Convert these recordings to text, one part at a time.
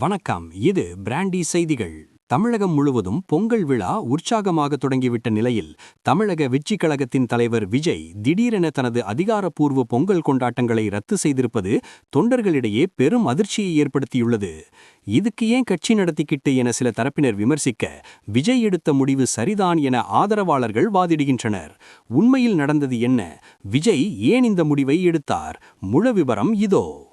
வணக்கம். இது பிராண்டி செய்திகள். தமிழகம் முழுவதும் பொங்கல் விழா உற்சாகமாக தொடங்கிவிட்ட நிலையில் தமிழக வெற்றிக் கழகத்தின் தலைவர் விஜய் திடீரென தனது அதிகாரப்பூர்வ பொங்கல் கொண்டாட்டங்களை ரத்து செய்திருப்பது தொண்டர்களிடையே பெரும் அதிர்ச்சியை ஏற்படுத்தியுள்ளது. இதுக்கு ஏன் கட்சி நடத்திக்கிட்டு என சில தரப்பினர் விமர்சிக்க விஜய் எடுத்த முடிவு சரிதான் என ஆதரவாளர்கள் வாதிடுகின்றனர். உண்மையில் நடந்தது என்ன? விஜய் ஏன் இந்த முடிவை எடுத்தார்? முழு விவரம் இதோ.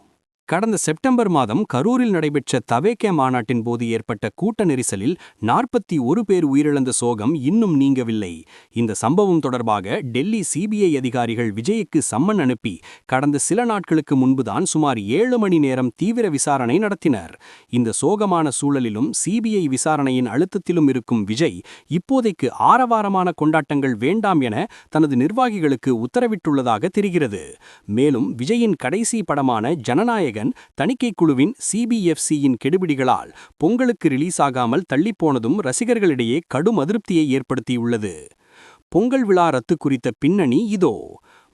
கடந்த செப்டம்பர் மாதம் கரூரில் நடைபெற்ற தவேகே மாநாட்டின் போது ஏற்பட்ட கூட்ட நெரிசலில் நாற்பத்தி ஒரு பேர் உயிரிழந்த சோகம் இன்னும் நீங்கவில்லை. இந்த சம்பவம் தொடர்பாக டெல்லி சிபிஐ அதிகாரிகள் விஜய்க்கு சம்மன் அனுப்பி கடந்த சில நாட்களுக்கு முன்புதான் சுமார் ஏழு மணி நேரம் தீவிர விசாரணை நடத்தினர். இந்த சோகமான சூழலிலும் சிபிஐ விசாரணையின் அழுத்தத்திலும் இருக்கும் விஜய் இப்போதைக்கு ஆரவாரமான கொண்டாட்டங்கள் வேண்டாம் என தனது நிர்வாகிகளுக்கு உத்தரவிட்டுள்ளதாக தெரிகிறது. மேலும் விஜயின் கடைசி படமான ஜனநாயக நாயகன் தணிக்கைக் குழுவின் சிபிஎஃப்சியின் கெடுபிடிகளால் பொங்கலுக்கு ரிலீஸ் ஆகாமல் தள்ளிப்போனதும் ரசிகர்களிடையே கடும் அதிருப்தியை ஏற்படுத்தியுள்ளது. பொங்கல் விழா ரத்து குறித்த பின்னணி இதோ.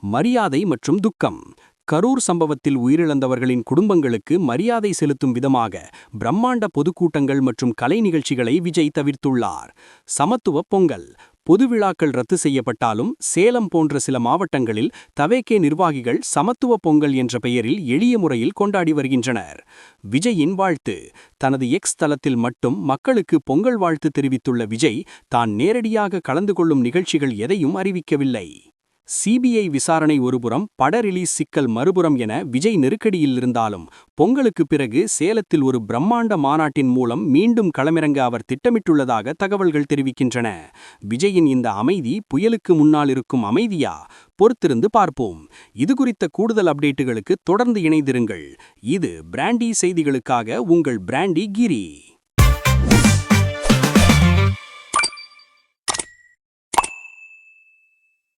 மரியாதை மற்றும் துக்கம். கரூர் சம்பவத்தில் உயிரிழந்தவர்களின் குடும்பங்களுக்கு மரியாதை செலுத்தும் விதமாக பிரம்மாண்ட பொதுக்கூட்டங்கள் மற்றும் கலை நிகழ்ச்சிகளை விஜய் தவிர்த்துள்ளார். சமத்துவ பொங்கல். பொது விழாக்கள் ரத்து செய்யப்பட்டாலும் சேலம் போன்ற சில மாவட்டங்களில் தவேக்கே நிர்வாகிகள் சமத்துவ பொங்கல் என்ற பெயரில் எளிய முறையில் கொண்டாடி வருகின்றனர். விஜயின் வாழ்த்து. தனது எக்ஸ் தளத்தில் மட்டும் மக்களுக்கு பொங்கல் வாழ்த்து தெரிவித்துள்ள விஜய் தான் நேரடியாக கலந்து கொள்ளும் நிகழ்ச்சிகள் எதையும் அறிவிக்கவில்லை. சிபிஐ விசாரணை ஒருபுறம் பட ரிலீஸ் சிக்கல் மறுபுறம் என விஜய் நெருக்கடியில் இருந்தாலும் பொங்கலுக்கு பிறகு சேலத்தில் ஒரு பிரம்மாண்ட மாநாட்டின் மூலம் மீண்டும் களமிறங்க அவர் திட்டமிட்டுள்ளதாக தகவல்கள் தெரிவிக்கின்றன. விஜயின் இந்த அமைதி புயலுக்கு முன்னால் இருக்கும் அமைதியா? பொறுத்திருந்து பார்ப்போம். இது குறித்த கூடுதல் அப்டேட்டுகளுக்கு தொடர்ந்து இணைந்திருங்கள். இது பிராண்டி செய்திகளுக்காக உங்கள் பிராண்டி கிரி.